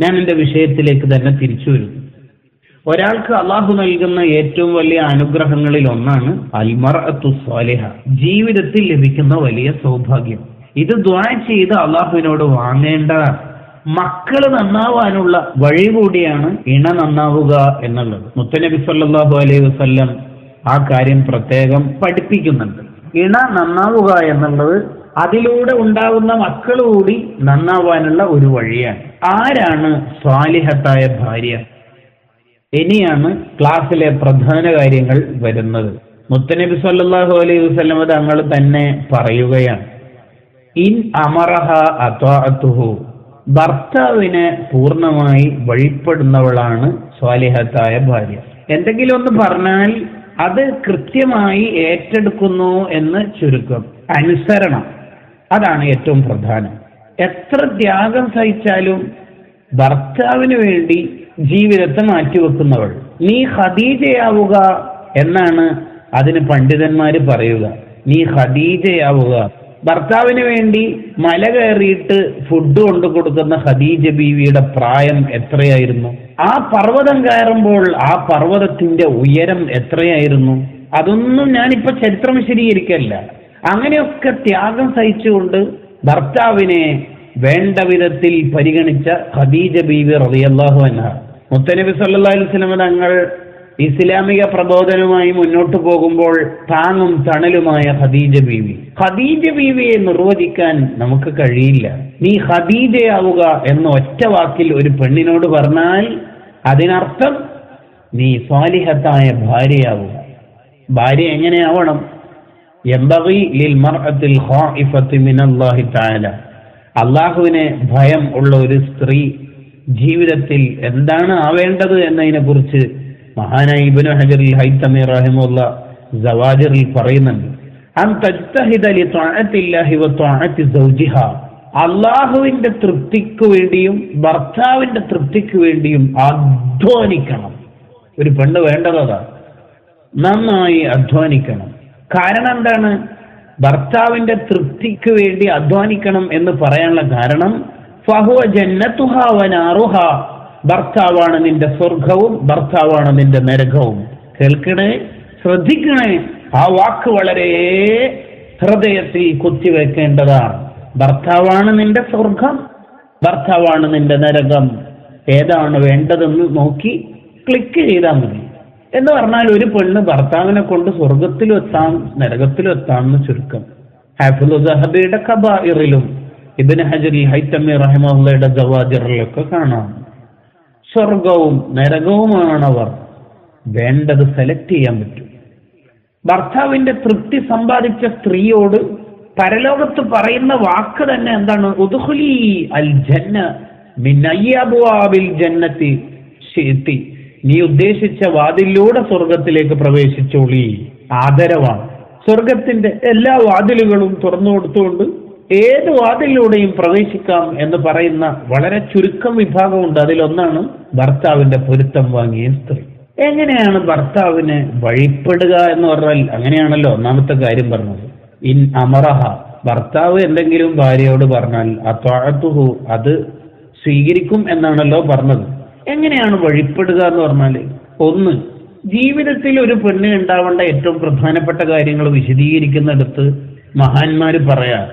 ഞാൻ എന്റെ വിഷയത്തിലേക്ക് തന്നെ തിരിച്ചു വരുന്നു ഒരാൾക്ക് അള്ളാഹു നൽകുന്ന ഏറ്റവും വലിയ അനുഗ്രഹങ്ങളിൽ ഒന്നാണ് അൽമർ സ്വാലിഹ ജീവിതത്തിൽ ലഭിക്കുന്ന വലിയ സൗഭാഗ്യം. ഇത് ദ്വാ ചെയ്ത് അള്ളാഹുവിനോട് വാങ്ങേണ്ടതാണ്. മക്കൾ നന്നാവാനുള്ള വഴി കൂടിയാണ് ഇണ നന്നാവുക എന്നുള്ളത്. മുത്തനബി സല്ലാഹു അലൈഹി വസ്ല്ലം ആ കാര്യം പ്രത്യേകം പഠിപ്പിക്കുന്നുണ്ട്. ഇണ നന്നാവുക എന്നുള്ളത് അതിലൂടെ ഉണ്ടാകുന്ന മക്കൾ കൂടി നന്നാവാനുള്ള ഒരു വഴിയാണ്. ആരാണ് സ്വാലിഹത്തായ ഭാര്യ? ഇനിയാണ് ക്ലാസ്സിലെ പ്രധാന കാര്യങ്ങൾ വരുന്നത്. മുത്തനബി സല്ലാഹു അലൈഹി വസ്ലമ തങ്ങൾ തന്നെ പറയുകയാണ്. ഇൻ അമറഹ അത്വാഅത്തുഹു. ഭർത്താവിനെ പൂർണമായി വഴിപ്പെടുന്നവളാണ് സ്വാലിഹത്തായ ഭാര്യ. എന്തെങ്കിലും ഒന്ന് പറഞ്ഞാൽ അത് കൃത്യമായി ഏറ്റെടുക്കുന്നു എന്ന് ചുരുക്കം. അനുസരണം. അതാണ് ഏറ്റവും പ്രധാനം. എത്ര ത്യാഗം സഹിച്ചാലും ഭർത്താവിന് വേണ്ടി ജീവിതത്തെ മാറ്റിവെക്കുന്നവൾ. നീ ഖദീജയാവുക എന്നാണ് അതിന് പണ്ഡിതന്മാർ പറയുക. നീ ഖദീജയാവുക. ഭർത്താവിന് വേണ്ടി മല കയറിയിട്ട് ഫുഡ് കൊണ്ടു കൊടുക്കുന്ന ഖദീജ ബീവിയുടെ പ്രായം എത്രയായിരുന്നു? ആ പർവതം കയറുമ്പോൾ ആ പർവതത്തിന്റെ ഉയരം എത്രയായിരുന്നു? അതൊന്നും ഞാനിപ്പോ ചരിത്രം വിശദീകരിക്കല്ല. അങ്ങനെയൊക്കെ ത്യാഗം സഹിച്ചുകൊണ്ട് ഭർത്താവിനെ വേണ്ട വിധത്തിൽ പരിഗണിച്ച ഖദീജ ബീവി റളിയല്ലാഹു അൻഹ. മുത്തനബി സല്ലല്ലാഹു അലൈഹി തങ്ങൾ ഇസ്ലാമിക പ്രബോധനവുമായി മുന്നോട്ട് പോകുമ്പോൾ താങ്ങും തണലുമായ ഖദീജ ബീവി. ഖദീജ ബീവിയെ നിർവചിക്കാൻ നമുക്ക് കഴിയില്ല. നീ ഖദീജയാവുക എന്ന ഒറ്റ വാക്കിൽ ഒരു പെണ്ണിനോട് പറഞ്ഞാൽ അതിനർത്ഥം നീ സ്വാലിഹത്തായ ഭാര്യയാവുക. ഭാര്യ എങ്ങനെയാവണം? അള്ളാഹുവിനെ ഭയം ഉള്ള ഒരു സ്ത്രീ ജീവിതത്തിൽ എന്താണ് ആവേണ്ടത് എന്നതിനെ കുറിച്ച് മഹാനായി പറയുന്നുണ്ട്. അള്ളാഹുവിന്റെ തൃപ്തിക്ക് വേണ്ടിയും ഭർത്താവിന്റെ തൃപ്തിക്ക് വേണ്ടിയും അധ്വാനിക്കണം. ഒരു പെണ്ണ് വേണ്ടതാ നന്നായി അധ്വാനിക്കണം. കാരണം എന്താണ്? ഭർത്താവിന്റെ തൃപ്തിക്ക് വേണ്ടി അധ്വാനിക്കണം എന്ന് പറയാനുള്ള കാരണം ഫഹുവ ജന്നത്തുഹാവനാറുഹ ഭർത്താവാണ് നിന്റെ സ്വർഗവും ഭർത്താവാണ് നിന്റെ നരകവും. കേൾക്കണേ? ശ്രദ്ധിക്കണേ? ആ വാക്ക് വളരെ ഹൃദയത്തിൽ കുത്തിവെക്കേണ്ടതാണ് ഭർത്താവാണ് നിന്റെ സ്വർഗം ഭർത്താവാണ് നിന്റെ നരകം. ഏതാണ് വേണ്ടതെന്ന് നോക്കി ക്ലിക്ക് ചെയ്താൽ മതി. എന്ന് പറഞ്ഞാൽ ഒരു പെണ്ണ് ഭർത്താവിനെ കൊണ്ട് സ്വർഗത്തിലും എത്താം നരകത്തിലും എത്താം എന്ന് ചുരുക്കം. ഹാഫിദ് സഹബിയുടെ കബായിറിലും ഇബിൻ ഹജറി ഹൈത്തമി റഹ്മുള്ളയുടെ ജവാജിറിലൊക്കെ കാണാം. സ്വർഗവും നരകവുമാണവർ വേണ്ടത് സെലക്ട് ചെയ്യാൻ പറ്റും. ഭർത്താവിന്റെ തൃപ്തി സമ്പാദിച്ച സ്ത്രീയോട് പരലോകത്ത് പറയുന്ന വാക്ക് തന്നെ എന്താണ്? ഉദുഹുലി അൽ ജന്ന മിന്നയ്യബുവാബിൽ ജന്നത്തി നീ ഉദ്ദേശിച്ച വാതിലൂടെ സ്വർഗത്തിലേക്ക് പ്രവേശിച്ചോളി. ആദരവാണ്. സ്വർഗത്തിന്റെ എല്ലാ വാതിലുകളും തുറന്നു കൊടുത്തുകൊണ്ട് ഏത് വാതിലൂടെയും പ്രവേശിക്കാം എന്ന് പറയുന്ന വളരെ ചുരുക്കം വിഭാഗമുണ്ട്. അതിലൊന്നാണ് ഭർത്താവിന്റെ പൊരുത്തം വാങ്ങിയ സ്ത്രീ. എങ്ങനെയാണ് ഭർത്താവിന് വഴിപ്പെടുക എന്ന് പറഞ്ഞാൽ അങ്ങനെയാണല്ലോ ഒന്നാമത്തെ കാര്യം പറഞ്ഞത്. ഇൻ അമറഹ ഭർത്താവ് എന്തെങ്കിലും ഭാര്യയോട് പറഞ്ഞാൽ അത് സ്വീകരിക്കും എന്നാണല്ലോ പറഞ്ഞത്. എങ്ങനെയാണ് വഴിപ്പെടുക എന്ന് പറഞ്ഞാൽ ഒന്ന് ജീവിതത്തിൽ ഒരു പെണ്ണ് ഉണ്ടാവേണ്ട ഏറ്റവും പ്രധാനപ്പെട്ട കാര്യങ്ങൾ വിശദീകരിക്കുന്നിടത്ത് മഹാന്മാര് പറയാ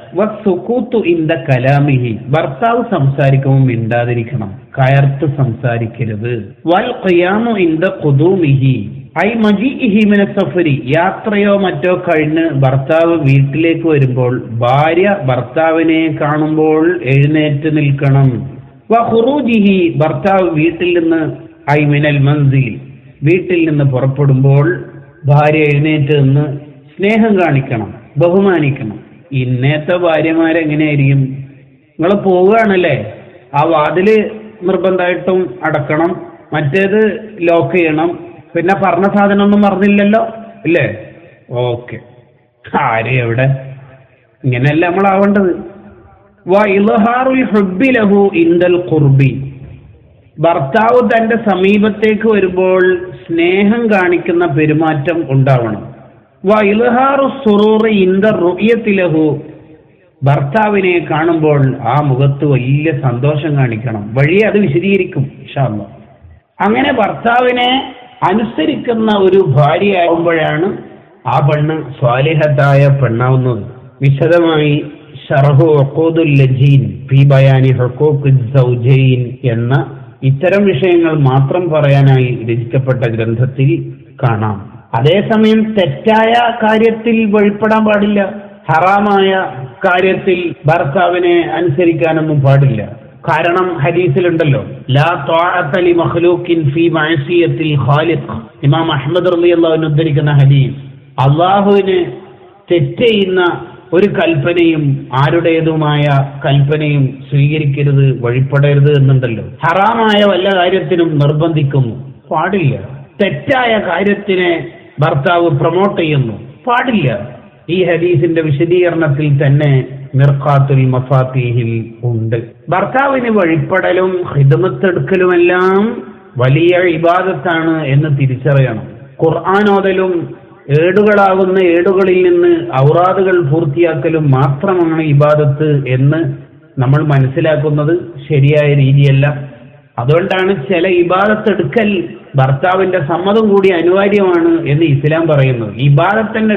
ഇന്ത കലാമിഹി. ഭർത്താവ് സംസാരിക്കുമ്പോൾ മിണ്ടാതിരിക്കണം. കയർത്ത് സംസാരിക്കരുത്. വൽ ഖിയാമു ഇന്ത ഖുദൂമിഹി. ഐ മജിഇഹി മിന സഫരി. യാത്രയോ മറ്റോ കഴിഞ്ഞ് ഭർത്താവ് വീട്ടിലേക്ക് വരുമ്പോൾ ഭാര്യ ഭർത്താവിനെ കാണുമ്പോൾ എഴുന്നേറ്റ് നിൽക്കണം. വഹുറൂജിഹി ഭർത്താവ് വീട്ടിൽ നിന്ന് ഐ മിനൽ മൻസിൽ വീട്ടിൽ നിന്ന് പുറപ്പെടുമ്പോൾ ഭാര്യ എഴുന്നേറ്റ് നിന്ന് സ്നേഹം കാണിക്കണം ബഹുമാനിക്കണം. ഇന്നത്തെ ഭാര്യമാരെങ്ങനെയായിരിക്കും നിങ്ങൾ പോവുകയാണല്ലേ? ആ വാതിൽ നിർബന്ധമായിട്ടും അടക്കണം മറ്റേത് ലോക്ക് ചെയ്യണം. പിന്നെ പറഞ്ഞ സാധനം ഒന്നും മറന്നില്ലല്ലോ ഇല്ലേ ഓക്കെ ആര് എവിടെ? ഇങ്ങനെയല്ല നമ്മളാവേണ്ടത്. ഭർത്താവ് തന്റെ സമീപത്തേക്ക് വരുമ്പോൾ സ്നേഹം കാണിക്കുന്ന പെരുമാറ്റം ഉണ്ടാവണം. ഭർത്താവിനെ കാണുമ്പോൾ ആ മുഖത്ത് വലിയ സന്തോഷം കാണിക്കണം. വഴിയെ അത് വിശദീകരിക്കും ഇൻഷാ അല്ലാ അങ്ങനെ ഭർത്താവിനെ അനുസരിക്കുന്ന ഒരു ഭാര്യയാകുമ്പോഴാണ് ആ പെണ്ണ് സ്വാലിഹത്തായ പെണ്ണാവുന്നത്. വിശദമായി ലജീൻ ബയാനി എന്ന ഇത്തരം വിഷയങ്ങൾ മാത്രം പറയാനായി രചിക്കപ്പെട്ട ഗ്രന്ഥത്തിൽ കാണാം. അതേസമയം തെറ്റായ കാര്യത്തിൽ വെളിപ്പെടാൻ പാടില്ല. ഹറാമായ കാര്യത്തിൽ ഭർത്താവിനെ അനുസരിക്കാനൊന്നും പാടില്ല. കാരണം ഹദീസിലുണ്ടല്ലോ ലാ ത്വാഅത്ത ലി മഖ്ലൂഖിൻ ഫീ മഅസിയത്തിൽ ഖാലിഖ്. ഇമാം അഹ്മദ് റളിയല്ലാഹു ഉദ്ധരിക്കുന്ന ഹദീസ് അള്ളാഹുവിന് തെറ്റ് ചെയ്യുന്ന ഒരു കൽപ്പനയും ആരുടേതുമായ കൽപ്പനയും സ്വീകരിക്കരുത് വഴിപ്പെടരുത് എന്നുണ്ടല്ലോ. ഹറാമായ വല്ല കാര്യത്തിനും നിർബന്ധിക്കുന്നു. പാടില്ല. തെറ്റായ കാര്യത്തിനെ ഭർത്താവ് പ്രൊമോട്ട് ചെയ്യുന്നു. പാടില്ല. ഈ ഹദീസിന്റെ വിശദീകരണത്തിൽ തന്നെ മിർഖാത്തുൽ മഫാത്തിഹിൽ ഉണ്ട്. ഭർത്താവിന് വഴിപ്പെടലും ഹിദമത്തെടുക്കലുമെല്ലാം വലിയ ഇബാദത്താണ് എന്ന് തിരിച്ചറിയണം. ഖുർആാനോദലും ഏടുകളാകുന്ന ഏടുകളിൽ നിന്ന് ഔറാദുകൾ പൂർത്തിയാക്കലും മാത്രമാണ് ഇബാദത്ത് എന്ന് നമ്മൾ മനസ്സിലാക്കുന്നത് ശരിയായ രീതിയല്ല. അതുകൊണ്ടാണ് ചില ഇബാദത്ത് ഇബാദത്തെടുക്കൽ ഭർത്താവിന്റെ സമ്മതം കൂടി അനിവാര്യമാണ് എന്ന് ഇസ്ലാം പറയുന്നത്. ഇബാദത്തിന്റെ